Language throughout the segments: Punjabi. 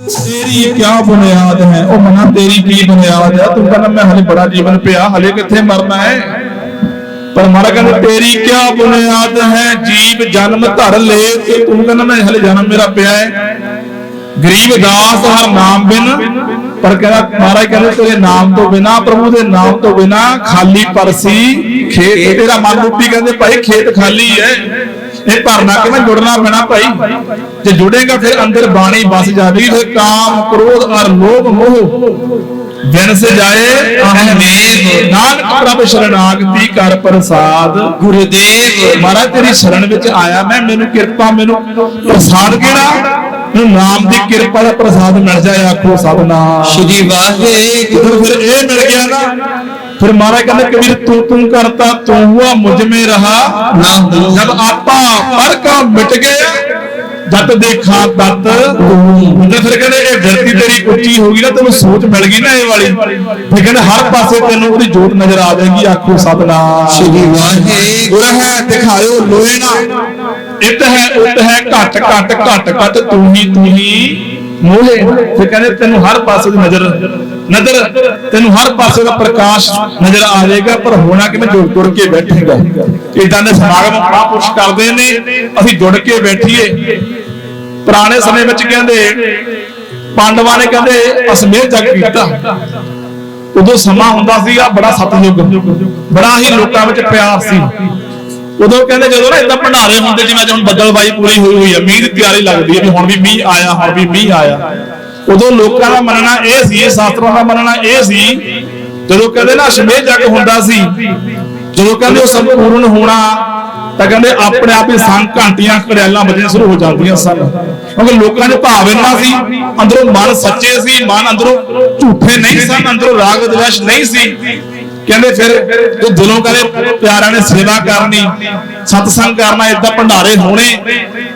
ਤੇਰੀ ਕੀ ਬੁਨਿਆਦ ਹੈ? ਉਹ ਮਨਾ, ਤੇਰੀ ਕੀ ਬੁਨਿਆਦ ਹੈ? ਤੂੰ ਕਹਿੰਦਾ ਮੈਂ ਹਲੇ ਬੜਾ ਜੀਵਨ ਪਿਆ, ਹਲੇ ਕਿੱਥੇ ਮਰਨਾ ਹੈ? ਪਰ ਮਾਰਾ ਕਹਿੰਦਾ, ਤੇਰੀ ਕੀ ਬੁਨਿਆਦ ਹੈ? ਜੀਵ ਜਨਮ ਧਰ ਲੈ ਤੇ ਤੂੰ ਕਹਿੰਦਾ ਮੈਂ ਹਲੇ ਜਨਮ ਮੇਰਾ ਪਿਆ ਹੈ। ਗਰੀਬ ਦਾਸ ਹਰ ਨਾਮ ਬਿਨ, ਪਰ ਕਹਿੰਦਾ, ਮਹਾਰਾਜ ਕਹਿੰਦੇ, ਤੇਰੇ ਨਾਮ ਤੋਂ ਬਿਨਾ, ਪ੍ਰਭੂ ਦੇ ਨਾਮ ਤੋਂ ਬਿਨਾ ਖਾਲੀ ਪਰਸੀ ਖੇਤ, ਤੇਰਾ ਮਨ ਰੂਪੀ ਕਹਿੰਦੇ, ਭਾਈ ਖੇਤ ਖਾਲੀ ਹੈ। ਇਹ ਭਰਨਾ ਕਿਵੇਂ ਜੁੜਨਾ ਪੈਣਾ ਭਾਈ? ਜੇ ਜੁੜੇਗਾ ਫਿਰ ਅੰਦਰ ਬਾਣੀ ਬਸ ਜਾਵੇਗੀ ਫਿਰ ਕਾਮ ਕ੍ਰੋਧ ਔਰ ਲੋਭ ਮੋਹ ਬਿਨ ਸੇ ਜਾਏ ਅਹੰ ਮੇਘ ਨਾਨਕ ਪ੍ਰਭ ਸ਼ਰਣਾਗਤੀ ਕਰ ਪ੍ਰਸਾਦ। ਗੁਰਦੇਵ। ਮਹਾਰਾਜ ਤੇਰੀ ਸ਼ਰਨ ਵਿੱਚ ਆਇਆ ਮੈਂ ਮੈਨੂੰ ਕਿਰਪਾ ਮੈਨੂੰ ਪ੍ਰਸਾਦ ਕਿਹੜਾ? ਮੈਨੂੰ ਨਾਮ ਦੀ ਕਿਰਪਾ ਦਾ ਪ੍ਰਸਾਦ ਮਿਲ ਜਾਏ ਆਖੋ ਸਭਨਾ ਸ਼੍ਰੀ ਵਾਹਿਗੁਰੂ। ਫਿਰ ਇਹ ਮਿਲ ਗਿਆ ਨਾ ਫਿਰ ਮਹਾਰਾਜ ਕਹਿੰਦੇ ਕਬੀਰ ਤੂੰ ਤੂੰ ਕਰਤਾ ਤੂੰ ਹੁਆ ਮੁਝ ਮੇ ਰਹਾ। ਨਾ ਹੂੰ। ਜਦ ਆਪਾ ਪਰ ਕਾ ਮਿਟ ਗਿਆ ਜਦ ਦੇਖਾਂ ਤਤ। ਤੇ ਫਿਰ ਕਹਿੰਦੇ ਇਹ ਧਰਤੀ ਤੇਰੀ ਉੱਚੀ ਹੋ ਗਈ ਨਾ ਤੈਨੂੰ ਸੋਚ ਮਿਲ ਗਈ ਨਾ ਇਹ ਵਾਲੀ। ਫਿਰ ਕਹਿੰਦੇ ਹਰ ਪਾਸੇ ਤੈਨੂੰ ਉਹਦੀ ਜੋਤ ਨਜ਼ਰ ਆ ਜਾਏਗੀ ਆਖੋ ਸਤਨਾਮ। ਸ਼੍ਰੀ ਵਾਹਿਗੁਰੂ। ਗੁਰ ਹੈ ਦਿਖਾਇਓ ਲੋਏ ਨਾ ਇਤ ਹੈ ਉਤ ਹੈ ਘਟ ਘਟ ਘਟ ਘਟ ਤੂੰ ਹੀ ਤੂੰ ਹੀ। ਮੋਹੇ। ਫਿਰ ਕਹਿੰਦੇ ਤੈਨੂੰ ਹਰ ਪਾਸੇ ਦੀ ਨਜ਼ਰ ਨਜ਼ਰ ਤੈਨੂੰ ਹਰ ਪਾਸੇ ਦਾ ਪ੍ਰਕਾਸ਼ ਨਜ਼ਰ ਆ ਜਾਏਗਾ, ਪਰ ਹੋਣਾ ਕਿ ਜੁੜ ਜੁੜ ਕੇ ਬੈਠੇਗਾ। ਇਦਾਂ ਦੇ ਸਮਾਗਮ ਮਹਾਂਪੁਰਸ਼ ਕਰਦੇ ਨੇ, ਅਸੀਂ ਜੁੜ ਕੇ ਬੈਠੀਏ। ਪੁਰਾਣੇ ਸਮੇਂ ਵਿੱਚ ਕਹਿੰਦੇ, ਪਾਂਡਵਾਂ ਨੇ ਕਹਿੰਦੇ ਅਸਮੇਧ ਜਗ ਕੀਤਾ। ਉਦੋਂ ਸਮਾਂ ਹੁੰਦਾ ਸੀਗਾ, ਬੜਾ ਸਤਯੁਗ। ਬੜਾ ਹੀ ਲੋਕਾਂ ਵਿੱਚ ਪਿਆਰ ਸੀ। ਉਦੋਂ ਕਹਿੰਦੇ, ਜਦੋਂ ਨਾ ਇਦਾਂ ਭੰਡਾਰੇ ਹੁੰਦੇ, ਜਿਵੇਂ ਅੱਜ ਹੁਣ ਬੱਦਲਬਾਈ ਪੂਰੀ ਹੋਈ ਹੋਈ ਹੈ ਮੀਂਹ ਦੀ ਤਿਆਰੀ ਲੱਗਦੀ ਹੈ ਵੀ ਹੁਣ ਵੀ ਮੀਂਹ ਆਇਆ, ਹੁਣ ਵੀ ਮੀਂਹ ਆਇਆ। ਉਦੋਂ ਲੋਕਾਂ ਦਾ ਮੰਨਣਾ ਇਹ ਸੀ, ਸ਼ਾਸਤਰਾਂ ਦਾ ਮੰਨਣਾ ਇਹ ਸੀ, ਜਦੋਂ ਕਹਿੰਦੇ ਨਾ ਅਸ਼ਮੇਧ ਜਗ ਹੁੰਦਾ ਸੀ, ਜਦੋਂ ਕਹਿੰਦੇ ਉਹ ਸੰਪੂਰਨ ਹੋਣਾ, ਤਾਂ ਕਹਿੰਦੇ ਆਪਣੇ ਆਪ ਹੀ ਸੰਗ ਘੰਟੀਆਂ ਘੜਿਆਲਾਂ ਵੱਜਣੀਆਂ ਸ਼ੁਰੂ ਹੋ ਜਾਂਦੀਆਂ ਸਨ। ਕਿਉਂਕਿ ਲੋਕਾਂ ਦੇ ਭਾਵ ਇੰਨਾ ਸੀ, ਅੰਦਰੋਂ ਮਨ ਸੱਚੇ ਸੀ, ਮਨ ਅੰਦਰੋਂ ਝੂਠੇ ਨਹੀਂ ਸਨ, ਅੰਦਰੋਂ ਰਾਗ ਦਵੇਸ਼ ਨਹੀਂ ਸੀ। ਕਹਿੰਦੇ ਫਿਰ ਜੋ ਦਿਲੋਂ ਕਹਿੰਦੇ ਪਿਆਰਾਂ ਨੇ ਸੇਵਾ ਕਰਨੀ, ਸਤਸੰਗ ਕਰਨਾ, ਇਦਾਂ ਭੰਡਾਰੇ ਹੋਣੇ।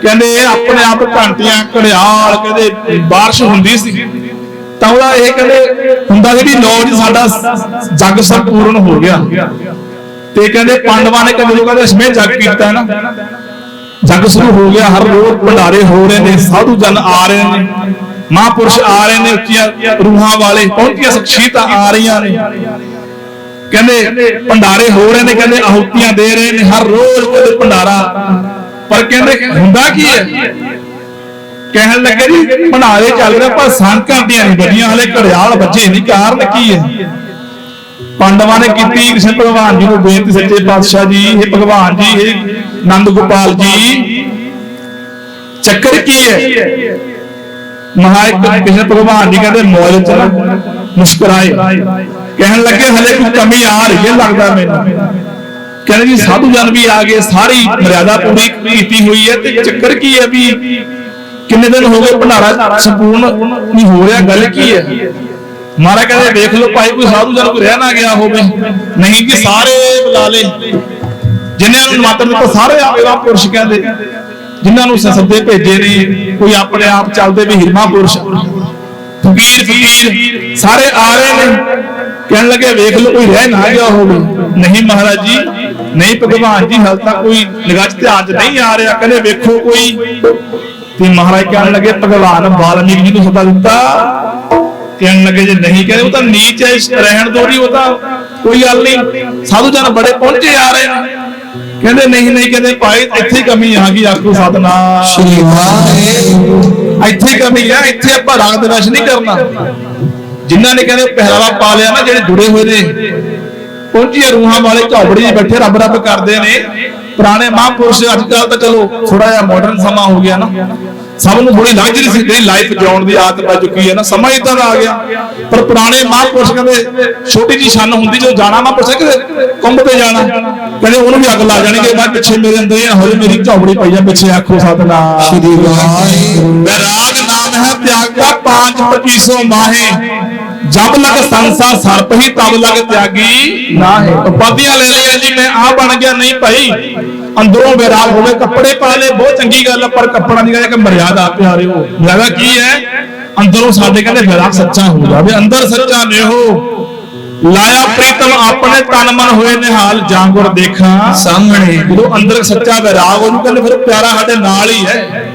ਕਹਿੰਦੇ ਇਹ ਆਪਣੇ ਆਪ ਘੰਟੀਆਂ ਘੜਿਆਲ ਕਹਿੰਦੇ ਬਾਰਿਸ਼ ਹੁੰਦੀ ਸੀ। ਤਾਂ ਉਹਦਾ ਇਹ ਕਹਿੰਦੇ ਹੁੰਦਾ ਸੀ ਵੀ ਸਾਡਾ ਜੱਗ ਸੰਪੂਰਨ ਹੋ ਗਿਆ। ਤੇ ਕਹਿੰਦੇ ਪਾਂਡਵਾਂ ਨੇ ਕਦੇ ਕਹਿੰਦੇ ਸਮੇਂ ਜੱਗ ਕੀਤਾ ਨਾ। ਜੱਗ ਸ਼ੁਰੂ ਹੋ ਗਿਆ, ਹਰ ਰੋਜ਼ ਭੰਡਾਰੇ ਹੋ ਰਹੇ ਨੇ, ਸਾਧੂ ਜਨ ਆ ਰਹੇ ਨੇ, ਮਹਾਂਪੁਰਸ਼ ਆ ਰਹੇ ਨੇ, ਉੱਚੀਆਂ ਰੂਹਾਂ ਵਾਲੇ, ਪਹੁੰਚੀਆਂ ਸ਼ਖਸੀਅਤਾਂ ਆ ਰਹੀਆਂ ਨੇ। ਕਹਿੰਦੇ ਭੰਡਾਰੇ ਹੋ ਰਹੇ ਨੇ, ਕਹਿੰਦੇ ਆਹੂਤੀਆਂ ਦੇ ਰਹੇ ਨੇ, ਹਰ ਰੋਜ਼ ਕਹਿੰਦੇ ਭੰਡਾਰਾ। ਪਰ ਕਹਿੰਦੇ ਹੁੰਦਾ ਕੀ ਹੈ? ਕਹਿਣ ਲੱਗੇ ਜੀ, ਭੰਡਾਰੇ ਚੱਲ ਰਹੇ ਪਰ ਸੰਕਾਂ ਦੀਆਂ ਨਹੀਂ ਵੱਜੀਆਂ, ਹਲੇ ਘੜਿਆਲ ਵੱਜੇ ਨਹੀਂ, ਕਾਰਨ ਕੀ ਹੈ? ਪਾਂਡਵਾਂ ਨੇ ਕੀਤੀ ਕ੍ਰਿਸ਼ਨ ਭਗਵਾਨ ਜੀ ਨੂੰ ਬੇਨਤੀ ਸੱਚੇ ਪਾਤਸ਼ਾਹ ਜੀ ਇਹ ਭਗਵਾਨ ਜੀ ਇਹ ਨੰਦ ਗੋਪਾਲ ਜੀ। ਚੱਕਰ ਕੀ ਹੈ? ਮਹਾਇਕ ਕ੍ਰਿਸ਼ਨ ਭਗਵਾਨ ਜੀ ਕਹਿੰਦੇ ਮੌਜ ਚ ਮੁਸਕਰਾਏ। ਕਹਿਣ ਲੱਗੇ, ਹਲੇ ਕੋਈ ਕਮੀ ਆ ਰਹੀ ਹੈ, ਲੱਗਦਾ ਮੈਨੂੰ। ਕਹਿੰਦੇ ਜੀ, ਸਾਧੂ ਜਨ ਵੀ ਆ ਗਏ, ਸਾਰੀ ਮਰਿਆਦਾ ਪੂਰੀ ਕੀਤੀ ਹੋਈ ਹੈ ਤੇ ਚੱਕਰ ਕੀ ਹੈ ਵੀ ਕਿੰਨੇ ਦਿਨ ਹੋ ਗਏ ਭੰਡਾਰਾ ਸੰਪੂਰਨ ਨਹੀਂ ਹੋ ਰਿਹਾ, ਗੱਲ ਕੀ ਹੈ? ਮਹਾਰਾਜ ਕਹਿੰਦੇ ਵੇਖ ਲਓ ਭਾਈ, ਕੋਈ ਸਾਧੂ ਜਨ ਕੋਈ ਰਹਿ ਨਾ ਗਿਆ ਹੋਵੇ, ਨਹੀਂ ਕਿ ਸਾਰੇ ਬੁਲਾ ਲੇ। ਜਿਨ੍ਹਾਂ ਨੂੰ ਮਾਤਰ ਦਿੱਤਾ, ਸਾਰੇ ਆਵੇਗਾ ਪੁਰਸ਼ ਕਹਿੰਦੇ। ਜਿਨ੍ਹਾਂ ਨੂੰ ਸੱਦੇ ਭੇਜੇ ਨੇ, ਕੋਈ ਆਪਣੇ ਆਪ ਚੱਲਦੇ ਵੀ ਹਿਰਮਾ ਪੁਰਸ਼। ਫਕੀਰ ਫਕੀਰ, ਸਾਰੇ ਆ ਰਹੇ ਨੇ। ਕਹਿਣ ਲੱਗੇ ਵੇਖ ਲਓ ਕੋਈ ਰਹਿ ਨਾ ਗਿਆ ਹੋਵੇ। ਨਹੀਂ ਮਹਾਰਾਜ ਜੀ ਨਹੀਂ ਭਗਵਾਨ ਜੀ ਹਾਲ ਤੱਕ ਕੋਈ ਨਿਗਾਹ 'ਚ ਧਿਆਨ 'ਚ ਨਹੀਂ ਆ ਰਿਹਾ। ਕਹਿੰਦੇ ਵੇਖੋ ਕੋਈ। ਤੇ ਮਹਾਰਾਜ ਕਹਿਣ ਲੱਗੇ ਭਗਵਾਨ ਵਾਲਮੀਕ ਜੀ ਨੂੰ ਸੱਦਾ ਦਿੱਤਾ। ਕਹਿਣ ਲੱਗੇ ਜੇ ਨਹੀਂ ਕਹਿੰਦੇ ਉਹ ਤਾਂ ਨੀਚ ਹੈ ਰਹਿਣ ਦੋ ਨਹੀਂ ਉਹ ਤਾਂ ਕੋਈ ਗੱਲ ਨਹੀਂ। ਸਾਧੂ ਜਨ ਬੜੇ ਪਹੁੰਚੇ ਆ ਰਹੇ ਨੇ। ਕਹਿੰਦੇ ਨਹੀਂ ਨਹੀਂ ਕਹਿੰਦੇ ਭਾਈ ਇੱਥੇ ਕਮੀ ਆ ਗਈ ਆਖੋ ਸਤਨਾਮ। ਸ਼੍ਰੀ ਵਾਹਿਗੁਰੂ ਇੱਥੇ ਕਮੀ ਆ ਇੱਥੇ ਆਪਾਂ ਰਾਗ ਦਵਸ਼ ਨਹੀਂ ਕਰਨਾ। ਜਿਨ੍ਹਾਂ ਨੇ ਕਹਿੰਦੇ ਪਹਿਰਾਵਾ ਪਾ ਲਿਆ ਨਾ ਜਿਹੜੇ ਜੁੜੇ ਹੋਏ ਨੇ। ਪਹੁੰਚੀਏ ਰੂਹਾਂ ਵਾਲੇ ਝੌਬੜੀ 'ਚ ਬੈਠੇ ਰੱਬ ਰੱਬ ਕਰਦੇ ਨੇ। ਪੁਰਾਣੇ ਮਹਾਂਪੁਰਸ਼ ਅੱਜ ਕੱਲ ਤਾਂ ਚਲੋ ਥੋੜਾ ਜਿਹਾ ਮਾਡਰਨ ਸਮਾਂ ਹੋ ਗਿਆ ਨਾ। ਸਭ ਨੂੰ ਥੋੜੀ ਲਗਜ਼ਰੀ ਸੀ ਜਿਹੜੀ ਲਾਈਫ ਜਿਉਣ ਦੀ ਆਦਤ ਪੈ ਚੁੱਕੀ ਹੈ ਨਾ। ਸਮਾਂ ਇਦਾਂ ਦਾ ਆ ਗਿਆ। ਪਰ ਪੁਰਾਣੇ ਮਹਾਂਪੁਰਸ਼ ਕਹਿੰਦੇ ਛੋਟੀ ਜੀ ਛੰਨ ਹੁੰਦੀ ਜਦੋਂ ਜਾਣਾ ਮਹਾਂਪੁਰਸ਼ ਕਿਤੇ ਕੁੰਭ ਤੇ ਜਾਣਾ। ਕਹਿੰਦੇ ਉਹਨੂੰ ਵੀ ਅੱਗ ਲਾ ਜਾਣਗੇ ਮੈਂ ਪਿੱਛੇ ਮੇਰੇ ਅੰਦਰ ਇਹ ਹੋਏ ਮੇਰੀ ਝੌਬੜੀ ਪਈ ਆ ਪਿੱਛੇ ਆਖੋ ਸਤਨਾਮ। ਸ਼੍ਰੀ ਵਾਹਿਗੁਰੂ ਵੈਰਾਗ ਨਾਮ ਹੈ ਤਿਆਗ ਦਾ ਪਾंच ਪਚੀਸੋ ਮਾਹੇ। ਜਬ ਲਗ ਸੰਸਾਰ ਸਰਪ ਹੀ ਤਬ ਲਗ ਤਿਆਗੀ। ਨਾ ਹੈ ਉਪਾਧੀਆਂ ਲੈ ਲਈਆਂ ਜੀ ਮੈਂ ਆ ਬਣ ਗਿਆ ਨਹੀਂ ਭਾਈ। ਅੰਦਰੋਂ ਵੈਰਾਗ ਹੋਵੇ ਕੱਪੜੇ ਪਾ ਲੈ ਬਹੁਤ ਚੰਗੀ ਗੱਲ ਪਰ ਕੱਪੜਾ ਨਹੀਂ ਕਹਿੰਦਾ ਕਿ ਮਰਿਆਦਾ ਪਿਆਰਿਓ। ਮਰਿਆਦਾ ਕੀ ਹੈ? ਅੰਦਰੋਂ ਸਾਡੇ ਕਹਿੰਦੇ ਵੈਰਾਗ ਸੱਚਾ ਹੋ ਜਾਵੇ ਅੰਦਰ ਸੱਚਾ ਨਿਹੋ ਲਾਇਆ ਪ੍ਰੀਤਮ ਆਪਣੇ ਤਨ ਮਨ ਹੋਏ ਨਿਹਾਲ ਜਾਂਗੁਰ ਦੇਖਾਂ। ਸਾਹਮਣੇ। ਜਦੋਂ ਅੰਦਰ ਸੱਚਾ ਵੈਰਾਗ ਉਹਨੂੰ ਕਹਿੰਦੇ ਫਿਰ ਪਿਆਰਾ ਸਾਡੇ ਨਾਲ ਹੀ ਹੈ।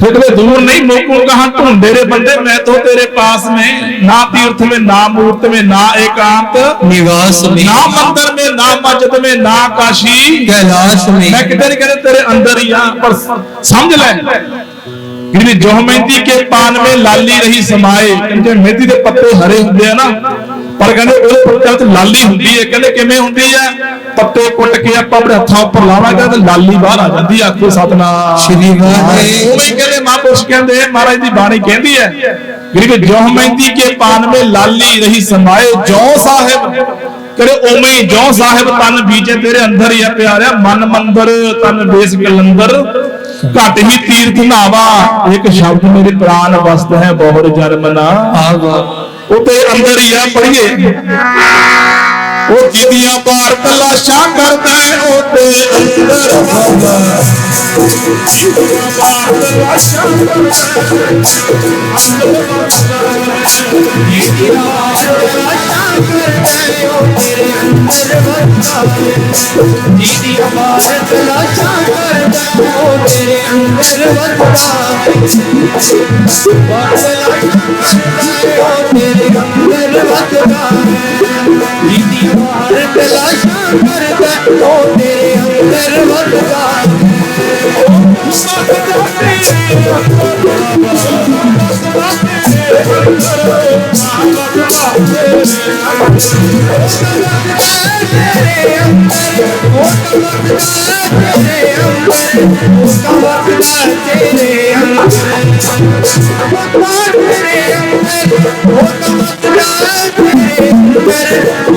फिर कहे दूर नहीं मोको कहा ढूंढे रे बंदे मैं तो तेरे पास में ना तीर्थ में ना मूर्त में ना एकांत निवास में ना मंदिर में ना मस्जिद में ना काशी कैलाश में मैं कितने नहीं कहते तेरे अंदर ही यहाँ पर समझ ले ਜਿਹੜੀ ਜੋ ਮਹਿੰਦੀ ਕੇ ਪਾਨ ਮੇ ਲਾਲੀ ਰਹੀ ਸਮਾਏ ਕਹਿੰਦੇ ਮਹਿੰਦੀ ਦੇ ਪੱਤੇ ਹਰੇ ਹੁੰਦੇ ਆ ਨਾ ਪਰ ਕਹਿੰਦੇ ਉਹਦੇ ਪੱਤਿਆਂ ਤੇ ਲਾਲੀ ਹੁੰਦੀ ਹੈ। ਕਹਿੰਦੇ ਕਿਵੇਂ ਹੁੰਦੀ ਹੈ? ਪੱਤੇ ਕੁੱਟ ਕੇ ਆਪਾਂ ਆਪਣੇ ਹੱਥਾਂ ਉੱਪਰ ਲਾਵਾਂਗੇ ਤੇ ਲਾਲੀ ਬਾਹਰ ਆ ਜਾਂਦੀ ਆਖੋ ਸਤਨਾਮ। ਸ਼੍ਰੀ ਵਾਹਿਗੁਰੂ ਉਵੇਂ ਕਹਿੰਦੇ ਮਹਾਂਪੁਰਸ਼ ਕਹਿੰਦੇ ਮਹਾਰਾਜ ਦੀ ਬਾਣੀ ਕਹਿੰਦੀ ਹੈ ਜਿਹੜੀ ਕਿ ਜੋ ਮਹਿੰਦੀ ਕੇ ਪਾਨ ਮੇ ਲਾਲੀ ਰਹੀ ਸਮਾਏ ਜੋ ਸਾਹਿਬ। ਤੇਰੇ ਉਵੇਂ ਹੀ ਜੋ ਸਾਹਿਬ ਤਨ ਬੀਜੇ ਤੇਰੇ ਅੰਦਰ ਹੀ ਆ ਪਿਆਰਿਆ ਮਨ ਮੰਦਰ ਤਨ ਬੇਸ ਕਲੰਦਰ। ਘਟ ਹੀ ਤੀਰਥ ਨਾਵਾ। ਇੱਕ ਸ਼ਬਦ ਮੇਰੇ ਪ੍ਰਾਨ ਵਸਤ ਹੈ ਬਹੁਰ ਜਨਮਨਾ ਆਵਾ ਉਹ ਤੇ ਅੰਦਰ ਹੀ ਆ ਪੜੀਏ ਉਹ ਜਿਹਦੀਆਂ ਬਾਰ ਤਲਾਸ਼ਾਂ ਕਰਦਾ ਹੈ ਉਹ ਤੇ ਅੰਦਰ ਹਵਾ ਬਾਰ ਤਲਾਸ਼ਾਂ ਦੀਦੀ ਅਮਾਰਤ ਲਾਸ਼ਾਂ ਕਰਦਾ ਉਹ ਤੇਰੇ ਅੰਦਰ ਵਸਦਾ ਬਾਤ ਲਾਸ਼ਾਂ ਉਹ ਤੇਰੇ ਅੰਦਰ ਵਸਦਾ ਦੀਦੀ ਅਮਾਰਤ ਲਾਸ਼ਾਂ ਕਰਦਾ ਉਹ ਤੇਰੇ ਅੰਦਰ ਵਸਦਾ ਤੇਰੇ ਅੰਦਰ ਉਹ ਤੇਰੇ ਅੰਦਰ ਉਹ ਵਸਦਾ ਤੇਰੇ ਤੇਰੇ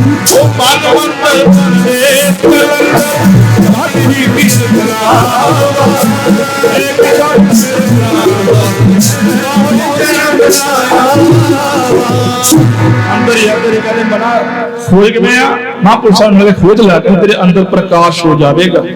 ਵਸਦਾ ਤੇਰੇ ਅੰਦਰ ਅੰਦਰ ਤੇਰੇ ਅੰਦਰ ਵਰ ਤੇਰੇ ਨਾਲ ਉਹ ਮਨ ਮੰਦਰ ਤਨ ਬੇਸ ਕਲੰਦਰ ਘਟ ਹੀ ਤੀਰਥ ਨਾਵਾ ਇੱਕ ਸ਼ਬਦ ਅੰਦਰ ਹੀ